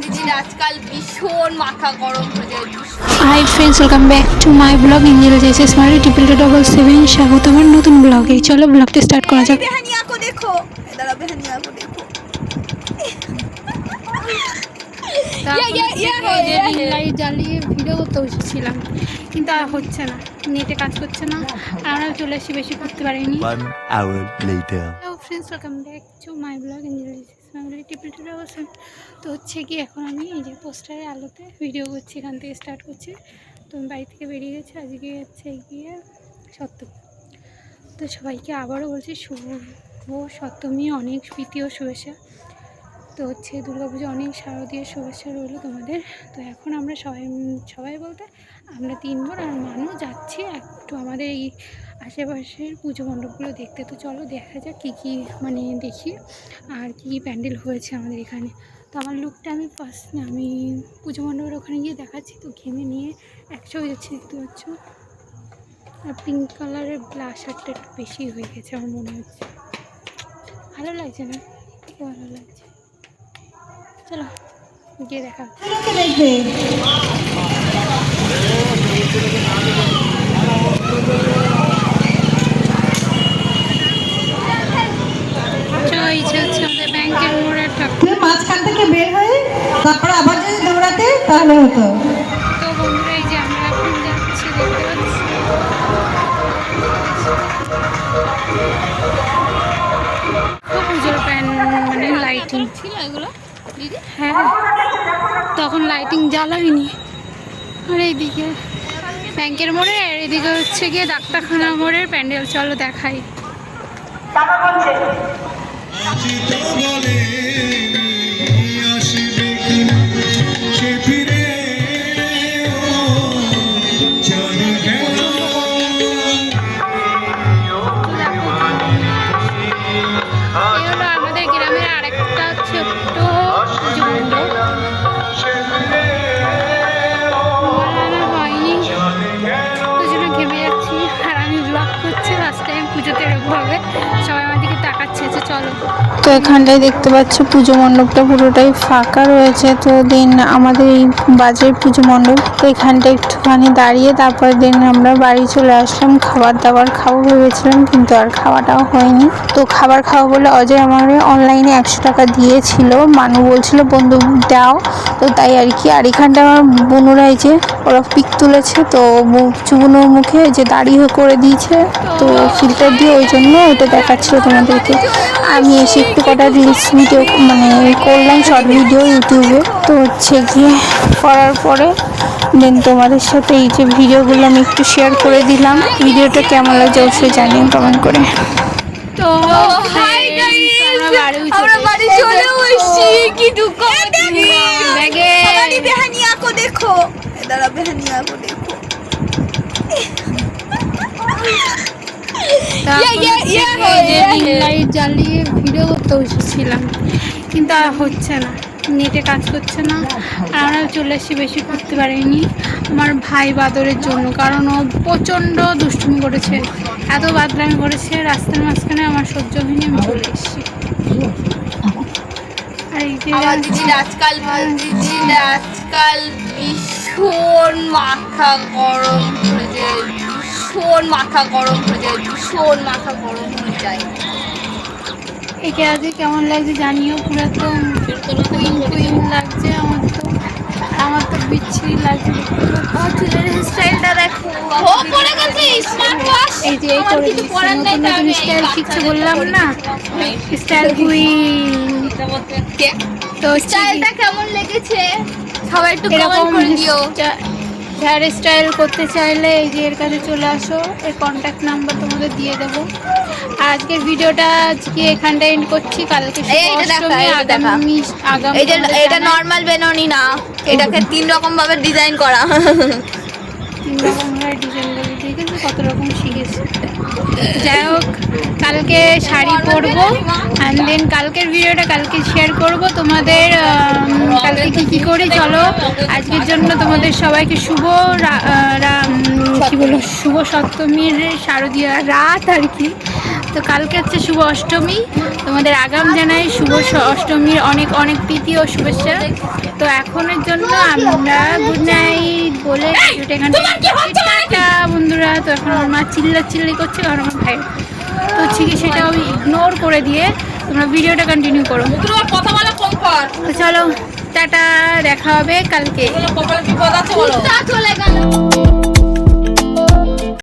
দিদির আজকাল ভীষণ মাথা গরম হয়ে যায় hi friends welcome back to my blog engineer জেসে smart triple two double seven স্বাগত আমার নতুন ব্লগে চলো ব্লগটা স্টার্ট করা যাক। দেখো। দেখো। লাইট জ্বালিয়ে ভিডিও করতে বসেছিলাম। কিন্তু আর হচ্ছে না। নেটে কাজ করছে না। আর আমরা চলে এসে বেশি করতে পারিনি। Friends welcome back to my blog engineer triple two double seven তো হচ্ছে কি এখন আমি এই যে পোস্টারের আলোতে ভিডিও করছি, এখান থেকে স্টার্ট করছি। তো আমি বাড়ি থেকে বেরিয়ে গেছি, আজকে হচ্ছে গিয়ে সপ্তমী। তো সবাইকে আবারও বলছি শুভ সপ্তমী, অনেক প্রীতি ও শুভেচ্ছা। তো হচ্ছে দুর্গাপুজো অনেক শারদীয় শুভেচ্ছা রইল তোমাদের। তো এখন আমরা সবাই সবাই বলতে আমরা তিন বোন আর মানুষ যাচ্ছি একটু আমাদের এই আশেপাশের পুজো মণ্ডপগুলো দেখতে, তো চলো দেখা যাক কী কী মানে দেখি আর কী কী প্যান্ডেল হয়েছে আমাদের এখানে। তো আমার লুকটা আমি ফার্স্ট আমি পুজো মণ্ডপের ওখানে গিয়ে দেখাচ্ছি, তো ঘেমে নিয়ে একশো হয়ে যাচ্ছে, দেখতে পাচ্ছ? আর পিঙ্ক কালারের ব্লাশ শার্টটা একটু বেশি হয়ে গেছে আমার মনে হচ্ছে। ভালো লাগছে না? ভালো লাগছে। চলো, গিয়ে দেখা হচ্ছে। চলো এই যে হচ্ছে আমাদের ব্যাংকের মোড়ের ঠাকুর তুমি মাঝখান থেকে বের হয়ে তারপরে আবার যদি দৌড়াতে তাহলে হতো। তো বন্ধুরা এই যে আমরা এখন যাচ্ছি দেখতে পাচ্ছি পুজোর প্যান মানে লাইটিং ছিল এগুলো? দিদি? হ্যাঁ তখন লাইটিং জ্বালাইনি আর এইদিকে ব্যাংকের মোড়ে আর এদিকে হচ্ছে গিয়ে ডাক্তারখানা মোড়ের প্যান্ডেল। চলো দেখাই। এই হলো আমাদের গ্রামের আরেকটা ছোট্ট বলানো হয়নি। পুজোটা ঘেমে যাচ্ছি। আর আমি ব্লগ করছি টাইম পুজোতে এরকম হবে। সবাই আমার দিকে তাকাচ্ছে যে তো এখানটায় দেখতে পাচ্ছ পুজো মণ্ডপটা পুরোটাই ফাঁকা রয়েছে। তো দেন আমাদের এই বাজারের পুজো মণ্ডপ, তো এখানটা একটুখানি দাঁড়িয়ে তারপর দেন আমরা বাড়ি চলে আসলাম। খাবার দাবার খাব ভেবেছিলাম, কিন্তু আর খাওয়াটাও হয়নি। তো খাবার খাওয়া বলে অজয় আমার অনলাইনে একশো টাকা দিয়েছিল। মানু বলছিল, বন্ধু, দাও। তো তাই আর কি। আর এখানটা আমার বোনুরা এই যে, ওরা পিক তুলেছে, তো চুবুনোর মুখে যে দাড়ি করে দিয়েছে। তো ফিল্টার দিয়ে ওই জন্য ওটা দেখাচ্ছিল তোমাদেরকে। আমি এসে একটু কটা রিলস ভিডিও মানে করলাম শর্ট ভিডিও ইউটিউবে তো হচ্ছে গিয়ে করার পরে দেন তোমাদের সাথে এই যে ভিডিওগুলো আমি একটু শেয়ার করে দিলাম। ভিডিওটা কেমন লাগছে অবশ্যই জানিও কমেন্ট করে। তো বাড়ি চলে এসেছি। কি দাঁড়া বেহানিয়া দেখো। লাইট জ্বালিয়ে ভিডিও করতে বসেছিলাম। কিন্তু আর হচ্ছে না। নেটে কাজ করছে না। আর আমরা চলে এসেছি বেশি করতে পারিনি। আমার ভাই বাদরের জন্য কারণ ও প্রচণ্ড দুষ্টুমি করেছে। এত বাদলামি করেছে রাস্তার মাঝখানে আমার সহ্য হয়নি আমি চলে এসেছি। আর আজকাল দিদির আজকাল ভীষণ মাথা গরম হয়ে যায় ভীষণ মাথা গরম হয়ে যায় ভীষণ মাথা গরম হয়ে যায়। একে আজকে কেমন লাগছে জানিও পুরো তো কুইন কুইন লাগছে আমার তো। আমার তো বিচ্ছিরি লাগছে চুলের স্টাইলটা দেখো গেছে স্মার্ট ওয়াশ এই যে এই করে দিচ্ছে নতুন স্টাইল শিখছে বললাম না স্টাইল কুইন তো স্টাইলটা কেমন লেগেছে? সবাই একটু কমেন্ট করে দিও। হেয়ার স্টাইল করতে চাইলে এই যে এর কাছে চলে আসো এর কন্ট্যাক্ট নাম্বার তোমাদের দিয়ে দেবো। আর আজকের ভিডিওটা আজকে এখানটা এন্ড করছি। কালকে। আগামী আগামী এটা নর্মাল বেননি না। এটাকে তিন রকম ভাবে ডিজাইন করা। তিন রকম ভাবে ডিজাইন করে দেখেছি কত রকম শিখেছি। যাই হোক, কালকে শাড়ি পরবো অ্যান্ড দেন কালকের ভিডিওটা কালকে শেয়ার করব। তোমাদের কালকে কী কী করি চলো। আজকের জন্য তোমাদের সবাইকে শুভ কী বলব? শুভ সপ্তমীর শারদীয় রাত আর কি। তো কালকে হচ্ছে শুভ অষ্টমী। তোমাদের আগাম জানাই শুভ অষ্টমীর অনেক অনেক প্রীতি ও শুভেচ্ছা। তো এখনের জন্য আমরা গুড নাইট বলে ভিডিওটা এখানে বন্ধুরা। তো এখন আমার মা চিল্লা চিল্লি করছে কারণ আমার ভাই। তো হচ্ছে কি সেটা আমি ইগনোর করে দিয়ে তোমরা ভিডিওটা কন্টিনিউ করো। কথা বলা কম কর। তো চলো টাটা দেখা হবে কালকে। চলে গেল।